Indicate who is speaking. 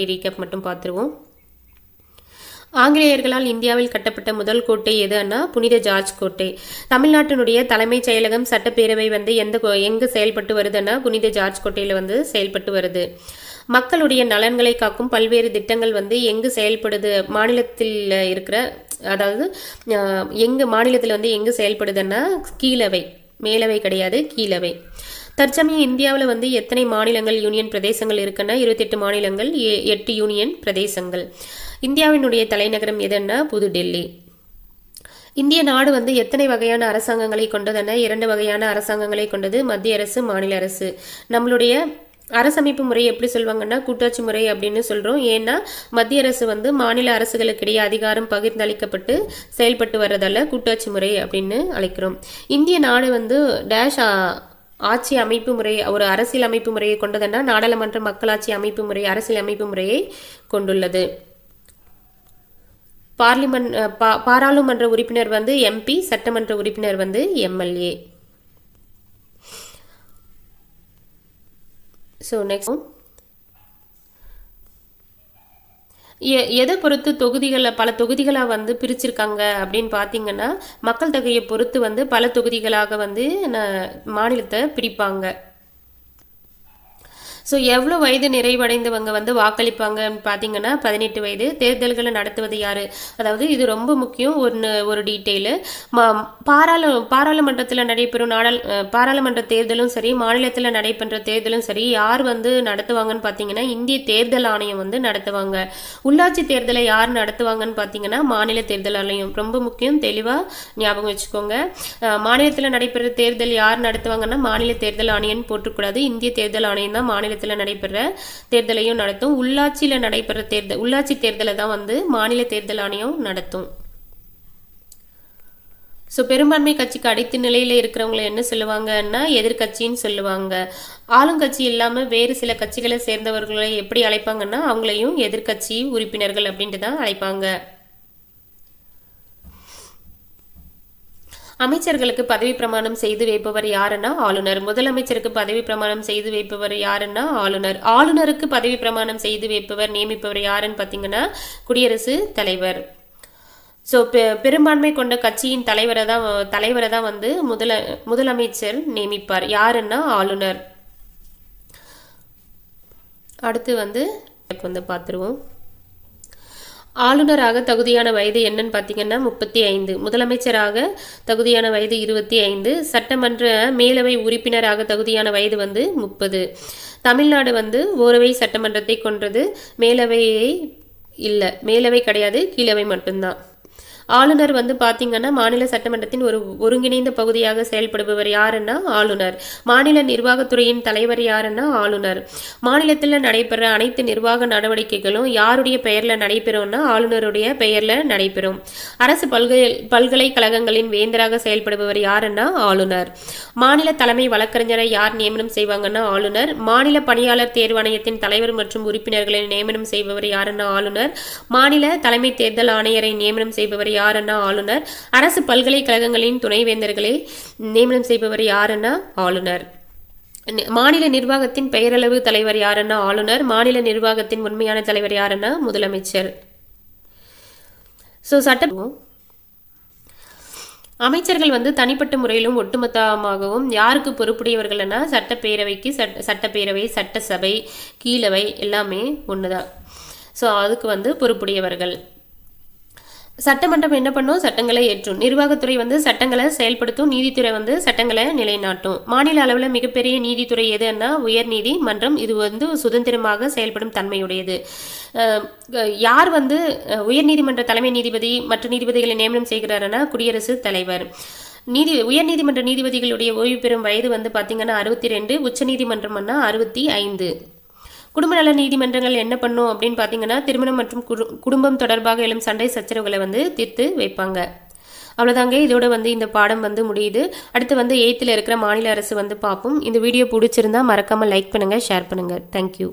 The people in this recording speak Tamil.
Speaker 1: ரீகேப் மட்டும் பார்த்துருவோம். ஆங்கிலேயர்களால் இந்தியாவில் கட்டப்பட்ட முதல் கோட்டை எதுன்னா புனித ஜார்ஜ் கோட்டை. தமிழ்நாட்டினுடைய தலைமைச் செயலகம் சட்டப்பேரவை வந்து எந்த கோ- எங்கு செயல்பட்டு வருதுன்னா புனித ஜார்ஜ் கோட்டையில் வந்து செயல்பட்டு வருது. மக்களுடைய நலன்களை காக்கும் பல்வேறு திட்டங்கள் வந்து எங்கு செயல்படுது மாநிலத்தில் இருக்கிற அதாவது எங்கு மாநிலத்தில் வந்து எங்கு செயல்படுதுன்னா கீழவை. மேலவை கிடையாது கீழவை. தற்சமயம் இந்தியாவில் வந்து எத்தனை மாநிலங்கள் யூனியன் பிரதேசங்கள் இருக்குன்னா இருபத்தெட்டு மாநிலங்கள் எ- எட்டு யூனியன் பிரதேசங்கள். இந்தியாவினுடைய தலைநகரம் எதுன்னா புதுடெல்லி. இந்திய நாடு வந்து எத்தனை வகையான அரசாங்கங்களை கொண்டதுன்னா இரண்டு வகையான அரசாங்கங்களை கொண்டது மத்திய அரசு மாநில அரசு. நம்மளுடைய அரசமைப்பு முறை எப்படி சொல்லுவாங்கன்னா கூட்டாட்சி முறை அப்படின்னு சொல்கிறோம் ஏன்னா மத்திய அரசு வந்து மாநில அரசுகளுக்கிடையே அதிகாரம் பகிர்ந்தளிக்கப்பட்டு செயல்பட்டு வர்றதால கூட்டாட்சி முறை அப்படின்னு அழைக்கிறோம். இந்திய நாடு வந்து டேஷ் ஆட்சி அமைப்பு முறை ஒரு அரசியல் அமைப்பு முறையை கொண்டதுன்னா நாடாளுமன்ற மக்களாட்சி அமைப்பு முறை அரசியல் அமைப்பு முறையை கொண்டுள்ளது. பார்லிமெண்ட் பா- பாராளுமன்ற உறுப்பினர் வந்து எம்பி சட்டமன்ற உறுப்பினர் வந்து எம்எல்ஏ ஸோ நெக்ஸ்ட் எதை பொறுத்து தொகுதிகளை பல தொகுதிகளாக வந்து பிரிச்சிருக்காங்க அப்படின்னு பார்த்தீங்கன்னா மக்கள் தொகையை பொறுத்து வந்து பல தொகுதிகளாக வந்து மாநிலத்தை பிரிப்பாங்க. ஸோ எவ்வளோ வயது நிறைவடைந்தவங்க வந்து வாக்களிப்பாங்கன்னு பார்த்தீங்கன்னா பதினெட்டு வயது. தேர்தல்களை நடத்துவது யார்? அதாவது இது ரொம்ப முக்கியம். ஒன்று ஒரு டீட்டெயிலு. பாராளு பாராளுமன்றத்தில் நடைபெறும் நாடாளு பாராளுமன்ற தேர்தலும் சரி மாநிலத்தில் நடைபெற்ற தேர்தலும் சரி யார் வந்து நடத்துவாங்கன்னு பார்த்தீங்கன்னா இந்திய தேர்தல் ஆணையம் வந்து நடத்துவாங்க. உள்ளாட்சி தேர்தலை யார் நடத்துவாங்கன்னு பார்த்தீங்கன்னா மாநில தேர்தல் ஆணையம். ரொம்ப முக்கியம். தெளிவாக ஞாபகம் வச்சுக்கோங்க. மாநிலத்தில் நடைபெற தேர்தல் யார் நடத்துவாங்கன்னா மாநில தேர்தல் ஆணையம் போட்டுக்கூடாது. இந்திய தேர்தல் ஆணையம் தான் மாநிலத்தில் நடைபெற தேர்தலையும் நடத்தும். உள்ளாட்சியில் நடைபெற தேர்தல் உள்ளாட்சி தேர்தலை தான் வந்து மாநில தேர்தல் ஆணையம் நடத்தும். ஸோ பெரும்பான்மை கட்சிக்கு அடித்து நிலையில் இருக்கிறவங்கள என்ன சொல்லுவாங்கன்னா எதிர்க்கட்சின்னு சொல்லுவாங்க. ஆளுங்கட்சி இல்லாமல் வேறு சில கட்சிகளை சேர்ந்தவர்களை எப்படி அழைப்பாங்கன்னா அவங்களையும் எதிர்க்கட்சி உறுப்பினர்கள் அப்படின்ட்டு தான் அழைப்பாங்க. அமைச்சர்களுக்கு பதவி பிரமாணம் செய்து வைப்பவர் யாருன்னா ஆளுநர். முதலமைச்சருக்கு பதவி பிரமாணம் செய்து வைப்பவர் யாருன்னா ஆளுநர். ஆளுநருக்கு பதவி பிரமாணம் செய்து வைப்பவர் நியமிப்பவர் யாருன்னு பார்த்தீங்கன்னா குடியரசு தலைவர். ஸோ பெரும்பான்மை கொண்ட கட்சியின் தலைவரை தான் தலைவரை தான் வந்து முதல முதலமைச்சர் நியமிப்பார். யாருன்னா ஆளுநர். அடுத்து வந்து வந்து பார்த்துருவோம் ஆளுநராக தகுதியான வயது என்னன்னு பார்த்தீங்கன்னா முப்பத்தி ஐந்து. முதலமைச்சராக தகுதியான வயது இருபத்தி ஐந்து. சட்டமன்ற மேலவை உறுப்பினராக தகுதியான வயது வந்து முப்பது. தமிழ்நாடு வந்து ஓரவை சட்டமன்றத்தை கொன்றது. மேலவையை இல்லை மேலவை கிடையாது கீழவை மட்டும்தான். ஆளுநர் வந்து பார்த்தீங்கன்னா மாநில சட்டமன்றத்தின் ஒரு ஒருங்கிணைந்த பகுதியாக செயல்படுபவர் யாருன்னா ஆளுநர். மாநில நிர்வாகத்துறையின் தலைவர் யாருன்னா ஆளுநர். மாநிலத்தில் நடைபெற அனைத்து நிர்வாக நடவடிக்கைகளும் யாருடைய பெயரில் நடைபெறும்னா ஆளுநருடைய பெயரில் நடைபெறும். அரசு பல்கலை பல்கலைக்கழகங்களின் வேந்தராக செயல்படுபவர் யாருன்னா ஆளுநர். மாநில தலைமை வழக்கறிஞரை யார் நியமனம் செய்வாங்கன்னா ஆளுநர். மாநில பணியாளர் தேர்வாணையத்தின் தலைவர் மற்றும் உறுப்பினர்களை நியமனம் செய்பவர் யாருன்னா ஆளுநர். மாநில தலைமை தேர்தல் ஆணையரை நியமனம் செய்பவர் யாருன்னா ஆளுநர்? அரசு பல்கலைக்கழகங்களின் துணைவேந்தர்களை நியமனம் செய்பவர் யாருன்னா ஆளுநர்? மாநில நிர்வாகத்தின் பெயரளவு தலைவர் யாருன்னா ஆளுநர்? மாநில நிர்வாகத்தின் உண்மையான தலைவர் யாருன்னா முதலமைச்சர்? ஸோ சட்ட அமைச்சர்கள் வந்து தனிப்பட்ட முறையிலும் ஒட்டுமொத்தமாகவும் யாருக்கு பொறுப்புடையவர்கள்னா சட்டப்பேரவைக்கு சட்ட சட்டப்பேரவை சட்டசபை கீழவை எல்லாமே ஒண்ணுதான். ஸோ அதுக்கு வந்து பொறுப்புடையவர்கள். சட்டமன்றம் என்ன பண்ணும்? சட்டங்களை ஏற்றும். நிர்வாகத்துறை வந்து சட்டங்களை செயல்படுத்தும். நீதித்துறை வந்து சட்டங்களை நிலைநாட்டும். மாநில அளவில் மிகப்பெரிய நீதித்துறை எதுன்னா உயர்நீதி மன்றம். இது வந்து சுதந்திரமாக செயல்படும் தன்மையுடையது. யார் வந்து உயர்நீதிமன்ற தலைமை நீதிபதி மற்ற நீதிபதிகளை நியமனம் செய்கிறாருன்னா குடியரசுத் தலைவர். நீதி உயர்நீதிமன்ற நீதிபதிகளுடைய ஓய்வு பெறும் வயது வந்து பார்த்தீங்கன்னா அறுபத்தி ரெண்டு உச்சநீதிமன்றம்னா அறுபத்தி ஐந்து. குடும்ப நல நீதிமன்றங்கள் என்ன பண்ணும் அப்படின்னு பார்த்தீங்கன்னா திருமணம் மற்றும் குடும்பம் தொடர்பாக எழும் சண்டை சச்சரவுகளை வந்து தீர்த்து வைப்பாங்க. அவ்வளோதாங்க இதோட வந்து இந்த பாடம் வந்து முடியுது. அடுத்து வந்து எயித்தில் இருக்கிற மாநில அரசு வந்து பார்ப்போம். இந்த வீடியோ பிடிச்சிருந்தா மறக்காமல் லைக் பண்ணுங்கள் ஷேர் பண்ணுங்கள் தேங்க்யூ